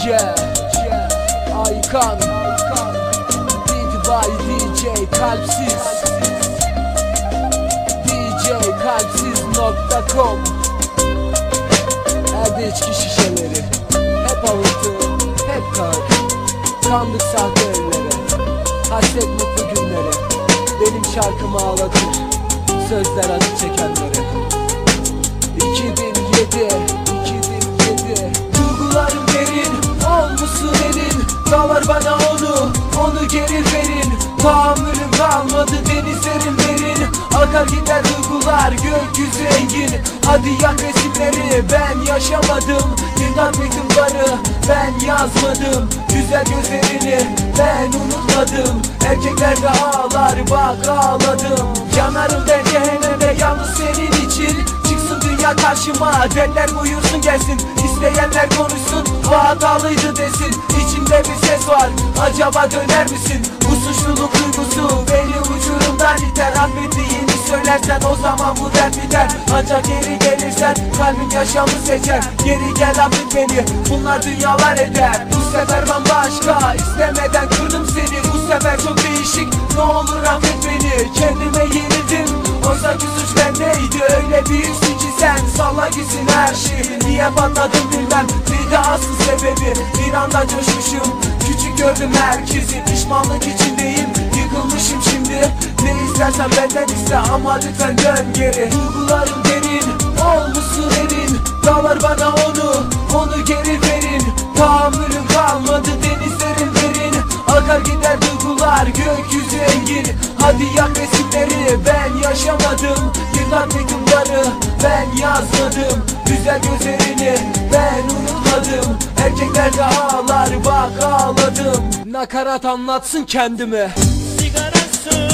Yeah, yeah, Aykan. Beat by DJ Kalpsiz. DJ Kalpsiz.com Elde içki şişeleri. Hep avıntı, hep kağıt Kandık sahte ellere. Hasret mutlu günleri Benim şarkımı ağlatır. Sözler acı çekenlere Akar gider duygular gökyüzü engin. Hadi yak resimleri ben yaşamadım. Yıkan mektupları ben yazmadım. Güzel gözlerini ben unutmadım. Erkekler de ağlar bak ağladım. Yanarım ben cehenneme yalnız senin dünya karşıma Derler buyursun gelsin. İsteyenler konuşsun Bu hatalıydı desin. İçimde bir ses var Acaba döner misin? Bu suçluluk duygusu Beni uçurumdan iter. Affettiğini söylersen o zaman bu dert biter. Ancak geri gelirsen Kalbim yaşamı seçer. Geri gel affet beni Bunlar dünyalar eder. Bu sefer bambaşka patladım bilmem. Bir de asıl sebebi Bir anda coşmuşum. Küçük gördüm herkesi Pişmanlık içindeyim. Yıkılmışım şimdi. Ne istersen benden iste Ama lütfen dön geri. Duygularım derin Olmuşsun erin Dağlar bana duygular Gökyüzü engin. Hadi yak resimleri. Ben yaşamadım. Yılan mektupları Ben yazmadım. Güzel gözlerini Ben unutmadım. Erkekler de ağlar Bak ağladım. Nakarat anlatsın kendime. Sigarası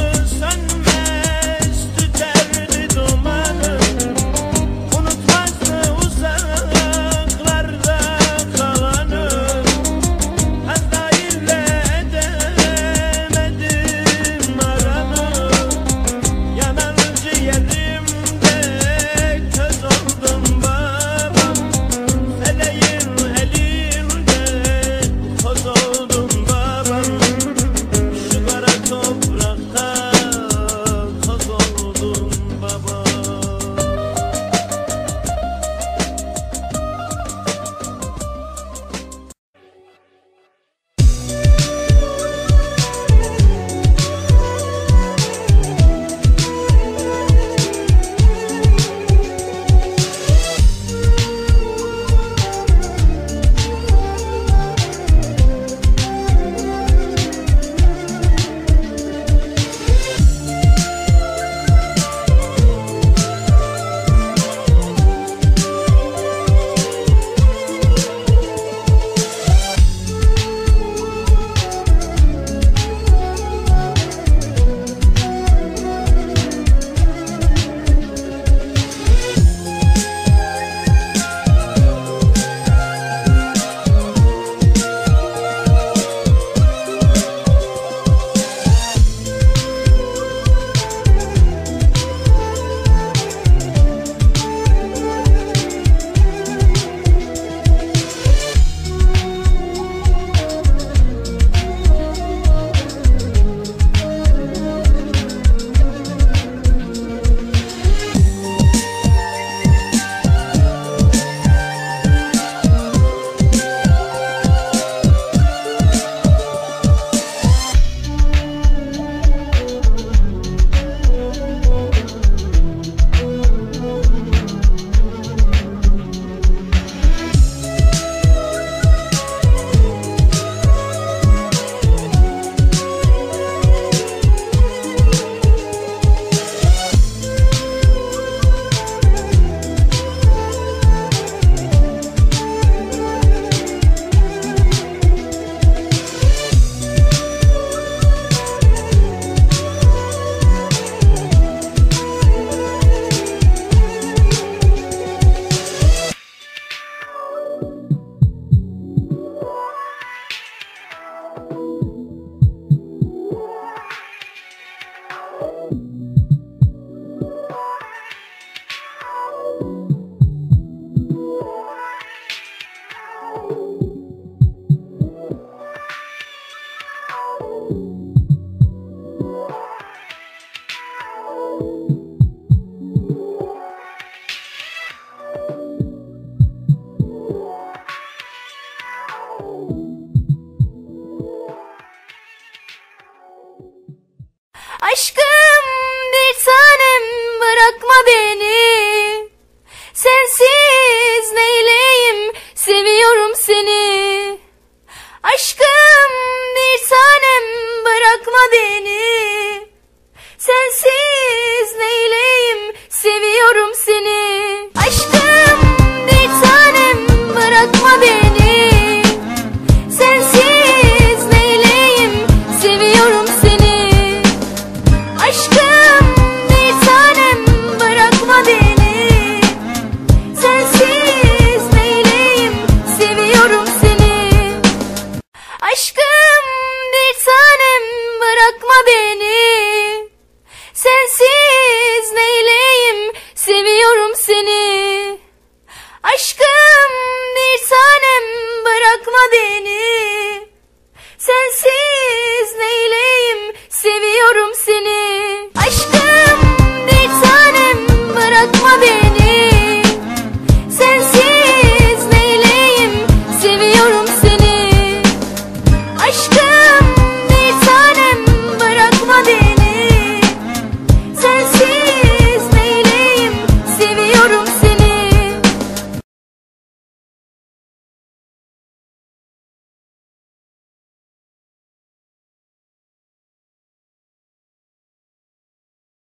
的你